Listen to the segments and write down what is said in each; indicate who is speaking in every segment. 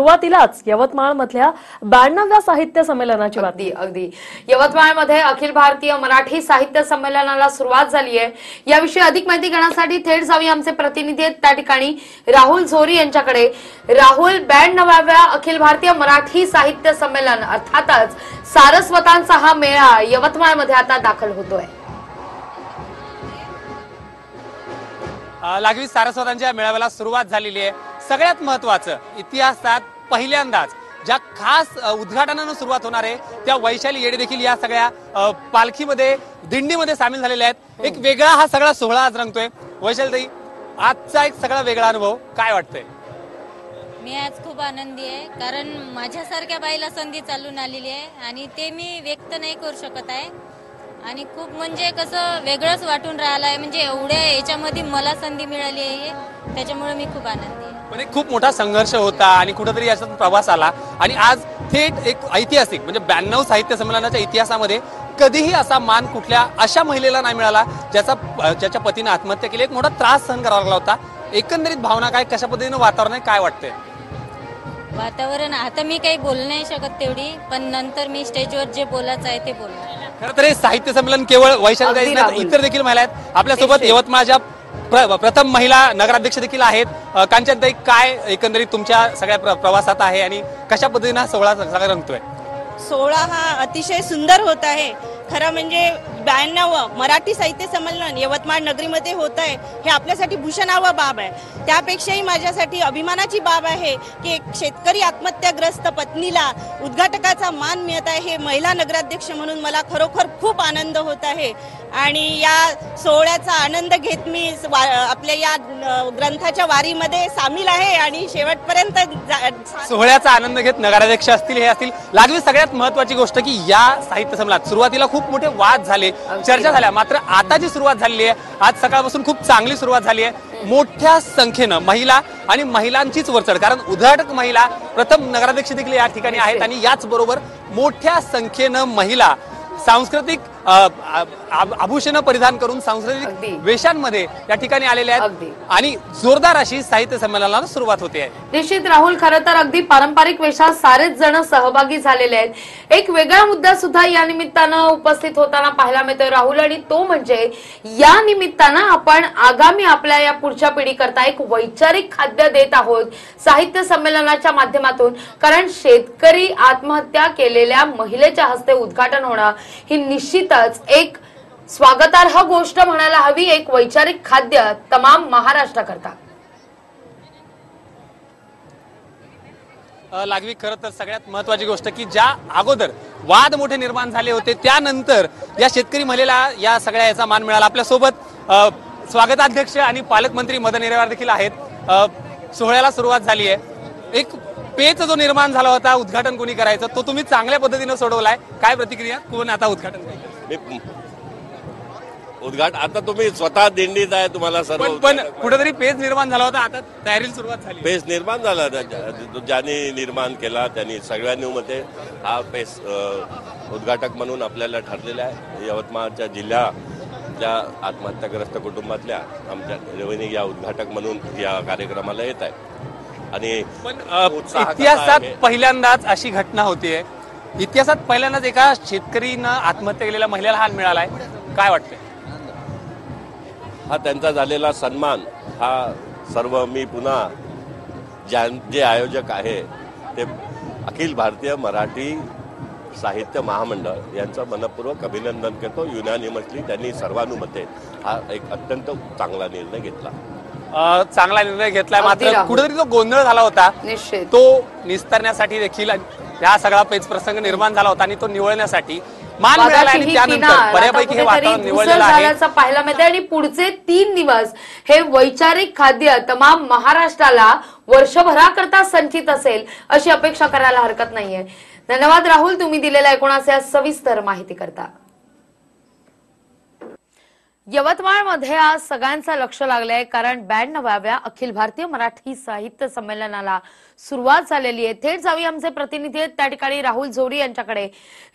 Speaker 1: सुरुवातीलाच यवतमाळ मधल्या ब्याण्णव्या साहित्य संमेलनाची
Speaker 2: अगदी यवतमाळमध्ये अखिल भारतीय मराठी साहित्य संमेलनाला सुरुवात झाली आहे याविषयी अधिक माहिती घेण्यासाठी थेट जावी आमचे प्रतिनिधी आहेत त्या ठिकाणी राहुल झोरी यांच्याकडे राहुल ब्याण्णव्या अखिल भारतीय मराठी साहित्य संमेलन अर्थातच सारस्वतांचा हा मेळा यवतमाळमध्ये आता दाखल होतोय
Speaker 1: लागवी सारस्वतांच्या मेळाव्याला सुरुवात झालेली आहे सगळ्यात महत्वाचं इतिहासात पहिल्यांदाच ज्या खास उद्घाटनानं सुरुवात होणार आहे त्या वैशाली येडे देखील या सगळ्या पालखीमध्ये दिंडीमध्ये सामील झालेल्या आहेत हो. एक वेगळा हा सगळा सोहळा आज रंगतोय वैशाली आजचा एक सगळा वेगळा अनुभव काय वाटतंय
Speaker 3: मी आज खूप आनंदी आहे कारण माझ्यासारख्या बाईला संधी चालून आलेली आहे आणि ते मी व्यक्त नाही करू शकत आहे आणि खूप म्हणजे कसं वेगळंच वाटून राहिलं आहे म्हणजे एवढ्या याच्यामध्ये मला संधी मिळाली आहे त्याच्यामुळे मी खूप आनंदी
Speaker 1: आहे खूप मोठा संघर्ष होता आणि कुठेतरी याच्यातून प्रवास आला आणि आज थेट एक ऐतिहासिक म्हणजे ब्याण्णव साहित्य संमेलनाच्या इतिहासामध्ये कधीही असा मान कुठल्या अशा महिलेला नाही मिळाला ज्याचा ज्याच्या पतीने आत्महत्या केली एक मोठा त्रास सहन करावा लागला होता एकंदरीत भावना काय कशा पद्धतीनं वातावरण आहे काय वाटतंय
Speaker 3: वातावरण आता मी काही बोलू नाही शकत तेवढी पण नंतर मी स्टेजवर जे बोलायचं आहे ते बोलणार
Speaker 1: खरं तर हे साहित्य संमेलन केवळ वैशाली इतर देखील महिला आहेत आपल्यासोबत यवतमाळच्या प्रथम महिला नगराध्यक्ष देखील आहेत कांचनताई काय एकंदरीत तुमच्या सगळ्या प्रवासात आहे आणि कशा पद्धतीने सोहळा सगळा रंगतोय
Speaker 2: सोहळा हा अतिशय सुंदर होत आहे खरं म्हणजे ब्याण्णव मराठी साहित्य संमेलन यवतमाळ नगरीमध्ये होत आहे हे आपल्यासाठी भूषणावं बाब आहे त्यापेक्षाही माझ्यासाठी अभिमानाची बाब आहे की एक शेतकरी आत्महत्याग्रस्त पत्नीला उद्घाटकाचा मान मिळत आहे हे महिला नगराध्यक्ष म्हणून मला खरोखर खूप आनंद होत आहे आणि या सोहळ्याचा आनंद घेत मी आपल्या या ग्रंथाच्या वारीमध्ये सामील आहे आणि शेवटपर्यंत
Speaker 1: सोहळ्याचा आनंद घेत नगराध्यक्ष असतील हे असतील लागली सगळ्यात महत्वाची गोष्ट की या साहित्य संमेलनात सुरुवातीला खूप मोठे वाद झाले चर्चा झाल्या मात्र आता जी सुरुवात झालेली आहे आज सकाळपासून खूप चांगली सुरुवात झाली आहे मोठ्या संख्येनं महिला आणि महिलांचीच वरचढ कारण उद्घाटक महिला प्रथम नगराध्यक्ष देखील या ठिकाणी आहेत आणि याचबरोबर मोठ्या संख्येनं महिला सांस्कृतिक आभूषण परिधान करून सांस्कृतिक वेशांमध्ये या ठिकाणी आलेले आहेत आणि जोरदार अशी साहित्य संमेलनाला सुरुवात होते आहे
Speaker 2: निश्चित राहुल खरं तर अगदी पारंपरिक वेशात सारेच जण सहभागी झालेले आहेत एक वेगळा मुद्दा सुद्धा या निमित्तानं उपस्थित होताना पाहायला मिळतोय राहुल आणि तो म्हणजे या निमित्तानं आपण आगामी आपल्या या पुढच्या पिढीकरता एक वैचारिक खाद्य देत आहोत साहित्य संमेलनाच्या माध्यमातून कारण शेतकरी आत्महत्या केलेल्या महिलेच्या हस्ते उद्घाटन होणं ही निश्चित निश्चितच एक स्वागतार्ह गोष्ट म्हणायला हवी एक वैचारिक खाद्य तमाम महाराष्ट्राकरता
Speaker 1: लागवी खरं तर सगळ्यात महत्वाची गोष्ट की ज्या अगोदर वाद मोठे निर्माण झाले होते त्यानंतर या शेतकरी महिलेला या सगळ्या याचा मान मिळाला आपल्यासोबत स्वागताध्यक्ष आणि पालकमंत्री मदन येरेवार देखील आहेत सोहळ्याला सुरुवात झाली आहे एक पेच जो निर्माण झाला होता उद्घाटन कोणी करायचं तो तुम्ही चांगल्या पद्धतीनं सोडवलाय काय प्रतिक्रिया कोण आता उद्घाटन करायचं मी
Speaker 4: उद्घाट आता तुम्ही स्वतः दिंडीत आहे तुम्हाला सर्व
Speaker 1: पण कुठेतरी पेज निर्माण झाला होता आता तयारीला सुरुवात झाली
Speaker 4: पेज निर्माण झाला होता ज्यांनी निर्माण केला त्यांनी सगळ्यांनी मध्ये हा पेस उद्घाटक म्हणून आपल्याला ठरलेला आहे यवतमाळच्या ज्या आत्महत्याग्रस्त कुटुंबातल्या आमच्या रेवणी या उद्घाटक म्हणून या कार्यक्रमाला येत आहे
Speaker 1: आणि इतिहासात पहिल्यांदाच अशी घटना होतीये इतिहासात पहिल्यांदाच एका शेतकरीनं आत्महत्या केलेल्या महिलेला हा मिळाला आहे काय वाटतं
Speaker 4: हा त्यांचा झालेला सन्मान हा सर्व मी पुन्हा ज्या जे आयोजक आहे ते अखिल भारतीय मराठी साहित्य महामंडळ यांचं मनपूर्वक अभिनंदन करतो युनानिमसली त्यांनी सर्वानुमते हा एक अत्यंत चांगला निर्णय घेतला
Speaker 1: चांगला निर्णय घेतला मात्र कुठेतरी जो गोंधळ झाला होता तो निस्तरण्यासाठी देखील हा सगळा पेच प्रसंग निर्माण झाला होता आणि तो निवळण्यासाठी मान आणि त्यानंतर
Speaker 2: बऱ्यापैकी हे वातावरण निवडलेलं आहे पाहायला मिळते आणि पुढचे तीन दिवस हे वैचारिक खाद्य तमाम महाराष्ट्राला वर्षभराकरता संचित असेल अशी अपेक्षा करायला हरकत नाहीये धन्यवाद राहुल तुम्ही दिलेल्या एकोणास या सविस्तर माहिती करता यवतमाळमध्ये आज सगळ्यांचं लक्ष लागलंय कारण ब्याण्णवाव्या अखिल भारतीय मराठी साहित्य संमेलनाला सुरुवात झालेली आहे थेट जावी आमचे प्रतिनिधी आहेत त्या ठिकाणी राहुल झोरी यांच्याकडे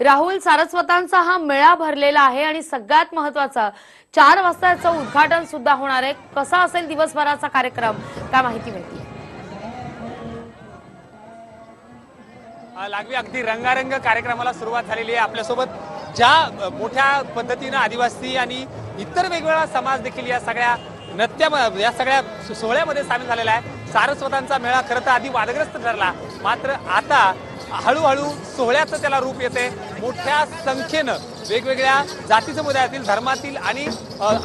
Speaker 2: राहुल सारस्वतांचा हा मेळा भरलेला आहे आणि सगळ्यात महत्वाचा चार वाजताचं उद्घाटन सुद्धा होणार आहे कसा असेल दिवसभराचा कार्यक्रम काय माहिती मिळते
Speaker 1: लागवी अगदी रंगारंग कार्यक्रमाला सुरुवात झालेली आहे आपल्यासोबत ज्या मोठ्या पद्धतीनं आदिवासी आणि इतर वेगवेगळा समाज देखील या सगळ्या नृत्या या सगळ्या सोहळ्यामध्ये सामील झालेला आहे सारस्वतांचा मेळा खरं तर आधी वादग्रस्त ठरला मात्र आता हळूहळू सोहळ्याचं त्याला रूप येते मोठ्या संख्येनं वेगवेगळ्या जाती समुदायातील धर्मातील आणि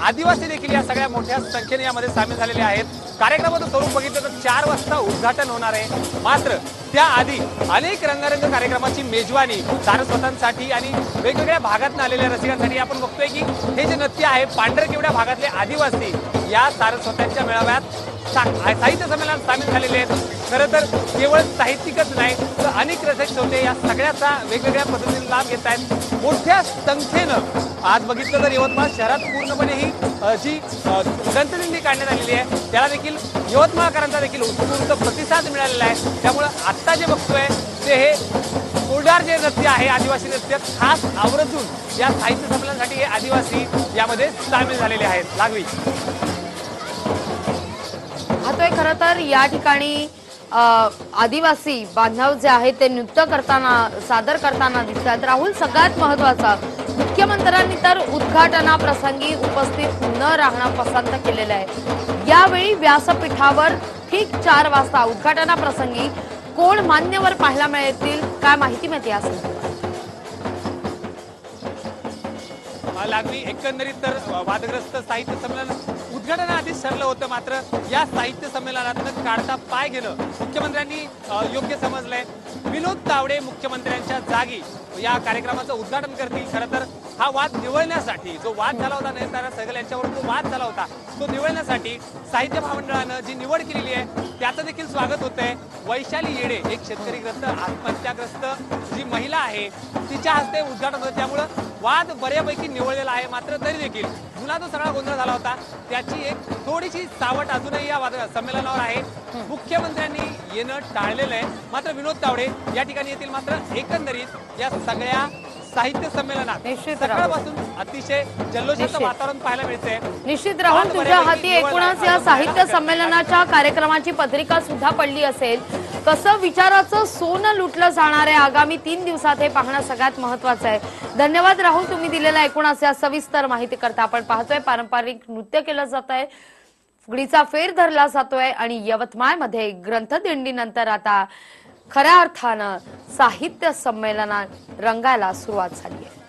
Speaker 1: आदिवासी देखील या सगळ्या मोठ्या संख्येने यामध्ये सामील झालेले आहेत कार्यक्रमाचं स्वरूप बघितलं तर चार वाजता उद्घाटन होणार आहे मात्र त्याआधी अनेक रंगारंग कार्यक्रमाची मेजवानी सारस्वतांसाठी आणि वेगवेगळ्या भागातून आलेल्या रसिकांसाठी आपण बघतोय की हे जे नृत्य आहे पांढरकेवड्या भागातले आदिवासी या सारस्वतांच्या मेळाव्यात साहित्य संमेलनात सामील झालेले आहेत खरं तर केवळ साहित्यिकच नाही तर अनेक रसिक श्रोते या सगळ्याचा वेगवेगळ्या पद्धतीने लाभ घेत आहेत मोठ्या संख्येनं आज बघितलं तर यवतमाळ शहरात पूर्णपणे ही जी ग्रंथदिंडी काढण्यात आलेली आहे त्याला देखील यवतमाळकरांचा देखील उत्स्फूर्त प्रतिसाद मिळालेला आहे त्यामुळं आत्ता जे बघतोय ते हे कोडार जे नृत्य आहे आदिवासी नृत्य खास आवर्जून या साहित्य संमेलनासाठी हे आदिवासी यामध्ये सामील झालेले आहेत लागवी
Speaker 2: आता खरं तर या ठिकाणी आदिवासी बांधव जे आहेत ते नृत्य करताना सादर करताना दिसतात राहुल सगळ्यात महत्वाचा मुख्यमंत्र्यांनी तर उद्घाटनाप्रसंगी उपस्थित न राहणं पसंत केलेलं आहे यावेळी व्यासपीठावर ठीक चार वाजता उद्घाटनाप्रसंगी कोण मान्यवर पाहायला मिळतील काय माहिती मिळते या
Speaker 1: लागली एकंदरीत तर वादग्रस्त साहित्य संमेलन उद्घाटनाआधीच ठरलं होतं मात्र या साहित्य संमेलनातनं काढता पाय घेणं मुख्यमंत्र्यांनी योग्य समजलंय विनोद तावडे मुख्यमंत्र्यांच्या जागी या कार्यक्रमाचं उद्घाटन करतील खरं तर हा वाद निवळण्यासाठी जो वाद झाला होता नयनतारा सहगल यांच्यावर जो वाद झाला होता तो निवळण्यासाठी साहित्य महामंडळानं जी निवड केलेली आहे त्याचं देखील स्वागत होत आहे वैशाली येडे एक शेतकरीग्रस्त आत्महत्याग्रस्त जी महिला आहे तिच्या हस्ते उद्घाटन होतं त्यामुळं वाद बऱ्यापैकी निवळलेला आहे मात्र तरी देखील जुना जो सगळा गोंधळ झाला होता त्याची एक थोडीशी सावट अजूनही या वाद संमेलनावर आहे मुख्यमंत्र्यांनी येणं टाळलेलं आहे मात्र विनोद तावडे मुळे या ठिकाणी येतील मात्र एकंदरीत या सगळ्या साहित्य संमेलनात सकाळपासून अतिशय जल्लोषाचं वातावरण पाहायला मिळते
Speaker 2: निश्चित राहून तुझ्या हाती एकूणच या साहित्य संमेलनाच्या कार्यक्रमाची पत्रिका सुद्धा पडली असेल कसं विचाराचं सोनं लुटलं जाणार आहे आगामी तीन दिवसात हे पाहणं सगळ्यात महत्वाचं आहे धन्यवाद राहुल तुम्ही दिलेला एकूणच या सविस्तर माहिती करता आपण पाहतोय पारंपरिक नृत्य केलं जात आहे फुगडीचा फेर धरला जातोय आणि यवतमाळमध्ये ग्रंथदिंडीनंतर आता खऱ्या अर्थानं साहित्य संमेलनात रंगायला सुरुवात झाली आहे